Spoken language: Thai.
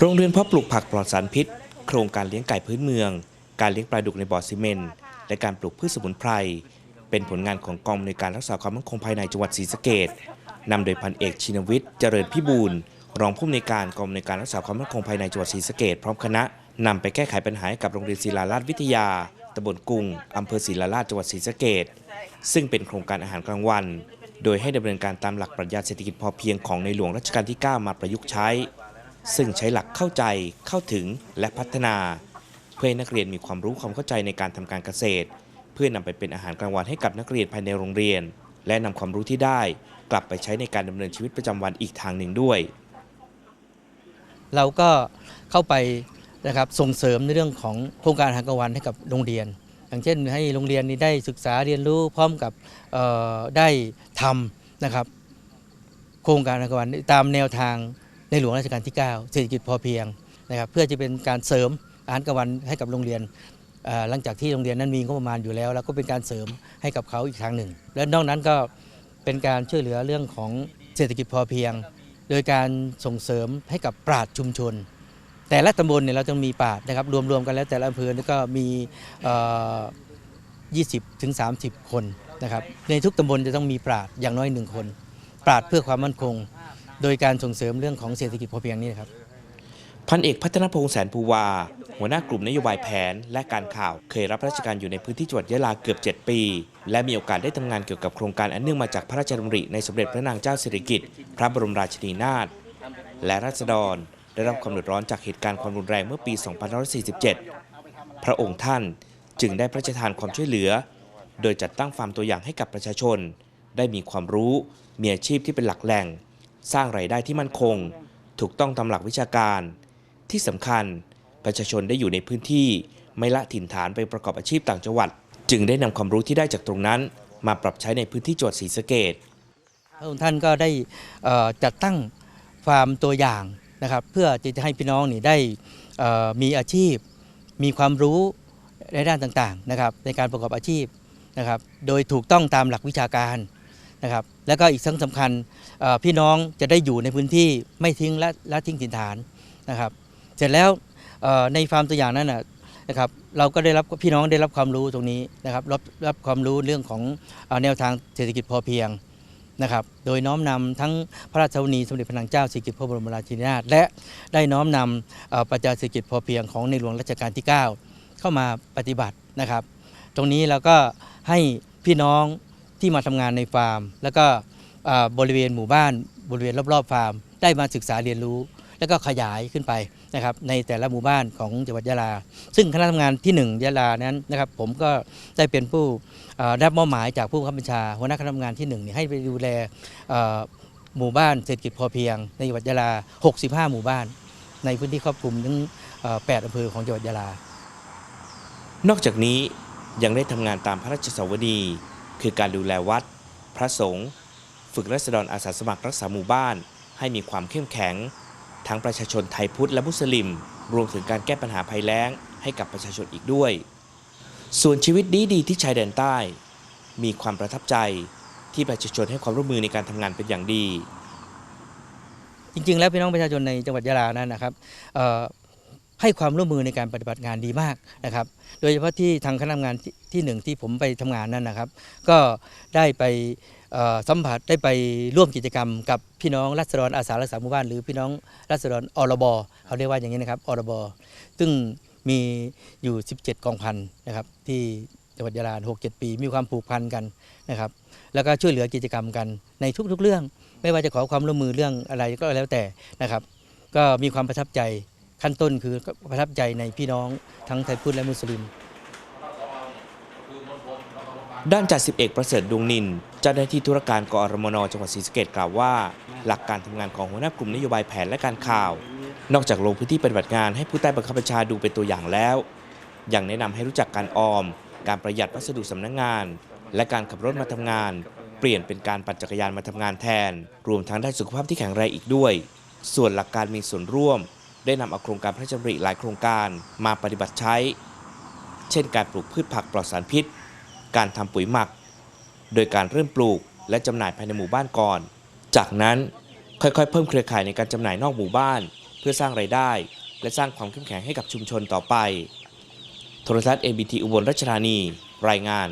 โรงเรือนเพาะปลูกผักปลอดสารพิษ โครงการเลี้ยงไก่พื้นเมือง การเลี้ยงปลาดุกในบ่อซีเมนต์และการปลูกพืชสมุนไพร เป็นผลงานของกองในวยการรักษาความมั่นคงภายในจังหวัดศรีสะเกษนำโดยพันเอกชินวิทย์เจริญพิบูลรองผู้อำนวยการกองในวยการรักษาความมั่นคงภายในจังหวัดศรีสะเกษพร้อมคณะนำไปแก้ไขปัญหาให้กับโรงเรียนศิลาราชวิทยาตำบลกรุงอำเภอศิลาราชจังหวัดศรีสะเกษซึ่งเป็นโครงการอาหารกลางวัน โดยให้ดำเนินการตามหลักปรัชญาเศรษฐกิจพอเพียงของในหลวงรัชกาลที่ 9 มาประยุกต์ใช้ ซึ่งใช้หลักเข้าใจเข้าถึงและพัฒนา เพื่อให้นักเรียนมีความรู้ความเข้าใจในการทำการเกษตร เพื่อนำไปเป็นอาหารกลางวันให้กับนักเรียนภายในโรงเรียน และนำความรู้ที่ได้ กลับไปใช้ในการดำเนินชีวิตประจำวันอีกทางหนึ่งด้วย เราก็เข้าไปนะครับส่งเสริมในเรื่องของโครงการอาหารกลางวันให้กับโรงเรียน อย่างเช่น ให้โรงเรียนนี้ได้ศึกษาเรียนรู้พร้อมกับได้ทำนะครับ โครงการอาหารกลางวันตามแนวทาง ในหลวงรัชกาลที่ 9 เศรษฐกิจพอเพียงนะครับเพื่อจะเป็นการเสริมอาหารกลางวันให้กับโรงเรียนหลังจากที่โรงเรียนนั้นมีงบประมาณอยู่แล้ว แล้วก็เป็นการเสริมให้กับเขาอีกทางหนึ่ง และนอกนั้นก็เป็นการช่วยเหลือเรื่องของเศรษฐกิจพอเพียง โดยการส่งเสริมให้กับปราชชุมชน แต่ละตำบลเนี่ยเราจะมีปราชนะครับรวมๆกันแล้วแต่ละอำเภอก็มี 20ถึง30 คนนะครับในทุกตำบลจะต้องมีปราชอย่างน้อยหนึ่งคน ปราชเพื่อความมั่นคง โดยการส่งเสริมเรื่องของเศรษฐกิจพอเพียงนี่นะครับพันเอกพัฒนพงษ์แสนภูวา หัวหน้ากลุ่มนโยบายแผน และการข่าว เคยรับราชการอยู่ในพื้นที่จังหวัดยะลาเกือบ 7 ปี และมีโอกาสได้ทำงานเกี่ยวกับโครงการอันเนื่องมาจากพระราชดำริในสมเด็จพระนางเจ้าสิริกิติ์พระบรมราชินีนาถและราษฎรได้รับความเดือดร้อนจากเหตุการณ์ความรุนแรงเมื่อปี 2547 พระองค์ท่านจึงได้พระราชทานความช่วยเหลือ โดยจัดตั้งฟาร์มตัวอย่างให้กับประชาชน ได้มีความรู้มีอาชีพที่เป็นหลักแหล่ง สร้างรายได้ที่มั่นคง ถูกต้องตามหลักวิชาการ ที่สำคัญประชาชนได้อยู่ในพื้นที่ ไม่ละถิ่นฐานไปประกอบอาชีพต่างจังหวัด จึงได้นำความรู้ที่ได้จากตรงนั้น มาปรับใช้ในพื้นที่จังหวัดศรีสะเกษพระองค์ท่านก็ได้จัดตั้งฟาร์มตัวอย่างนะครับ เพื่อจะให้พี่น้องนี่ได้มีอาชีพ มีความรู้ในด้านต่างๆนะครับ ในการประกอบอาชีพนะครับ โดยถูกต้องตามหลักวิชาการ นะครับแล้วก็อีกทั้งสำคัญพี่น้องจะได้อยู่ในพื้นที่ไม่ทิ้งและละทิ้งถิ่นฐานนะครับ เสร็จแล้วในฟาร์มตัวอย่างนั้นนะนะครับเราก็ได้รับพี่น้องได้รับความรู้ตรงนี้นะครับรับรับความรู้เรื่องของอแนวทางเศรษฐกิจพอเพียงนะครับโดยน้อมนำทั้งพระราชวนีสมเด็จพระนางเจ้าสิริกิติ์พระบรมราชินีนาถและได้น้อมนำเอ่อปรัชญาเศรษฐกิจพอเพียงของในหลวงรัชกาลที่ 9 เข้ามาปฏิบัตินะครับ ตรงนี้เราก็ให้พี่น้อง ที่มาทำงานในฟาร์ม แล้วก็บริเวณหมู่บ้านบริเวณรอบๆฟาร์ม ได้มาศึกษาเรียนรู้ แล้วก็ขยายขึ้นไปนะครับในแต่ละหมู่บ้านของจังหวัดยะลา ซึ่งคณะทำงานที่ 1ยะลานั้นนะครับผมก็ได้เป็นผู้รับมอบหมายจากผู้บังคับบัญชาหัวหน้าคณะทำงานที่1เนี่ยให้ไปดูแลหมู่บ้านเศรษฐกิจพอเพียง ในจังหวัดยะลา 65 หมู่บ้าน ในพื้นที่ครอบคลุมทั้ง8อำเภอของจังหวัดยะลา นอกจากนี้ยังได้ทำงานตามพระราชสวนี คือการดูแลวัด พระสงฆ์ฝึกรัษฎรอาสาสมัครรักษาหมู่บ้าน ให้มีความเข้มแข็ง ทั้งประชาชนไทยพุทธและมุสลิม รวมถึงการแก้ปัญหาภัยแล้ง ให้กับประชาชนอีกด้วย ส่วนชีวิตดีดีที่ชายแดนใต้ มีความประทับใจที่ประชาชนให้ความร่วมมือในการทำงานเป็นอย่างดีจริงๆ แล้วพี่น้องประชาชนในจังหวัดยะลานั้นนะครับ ให้ความร่วมมือในการปฏิบัติงานดีมากนะครับ โดยเฉพาะที่ทางคณะทำงานที่หนึ่งที่ผมไปทำงานนั้นนะครับ ก็ได้ไปสัมผัสได้ไปร่วมกิจกรรม กับพี่น้องรัษฎรอาสารักษาหมู่บ้านหรือพี่น้องรัษฎรอรบเขาเรียกว่าอย่างนี้นะครับอรบซึ่งมีอยู่ 17 กองพันนะครับที่จังหวัดยะลา6-7ปี มีความผูกพันกันนะครับ แล้วก็ช่วยเหลือกิจกรรมกันในทุกๆเรื่อง ไม่ว่าจะขอความร่วมมือเรื่องอะไรก็แล้วแต่นะครับ ก็มีความประทับใจ ขั้นต้นคือประทับใจในพี่น้องทั้งไทยพุทธและมุสลิม ด้านจ่าสิบเอกประเสริฐดวงนิน เจ้าหน้าที่ธุรการกอรมนจังหวัดศรีสะเกษกล่าวว่า หลักการทำงานของหัวหน้ากลุ่มนโยบายแผนและการข่าว นอกจากลงพื้นที่ปฏิบัติงานให้ผู้ใต้บังคับบัญชาดูเป็นตัวอย่างแล้ว ยังแนะนำให้รู้จักการออม การประหยัดวัสดุสำนักงงาน และการขับรถมาทำงาน เปลี่ยนเป็นการปั่นจักรยานมาทำงานแทน รวมทั้งได้สุขภาพที่แข็งแรงอีกด้วย ส่วนหลักการมีส่วนร่วม ได้นำเอาโครงการพระราชดำริหลายโครงการมาปฏิบัติใช้ เช่นการปลูกพืชผักปลอดสารพิษ การทำปุ๋ยหมัก โดยการเริ่มปลูกและจำหน่ายภายในหมู่บ้านก่อน จากนั้นค่อยๆ เพิ่มเครือข่ายในการจำหน่ายนอกหมู่บ้าน เพื่อสร้างไรายได้ และสร้างความเข้มแข็งให้กับชุมชนต่อไป โทรทัศน์ ABT อุบลราชธานี รายงาน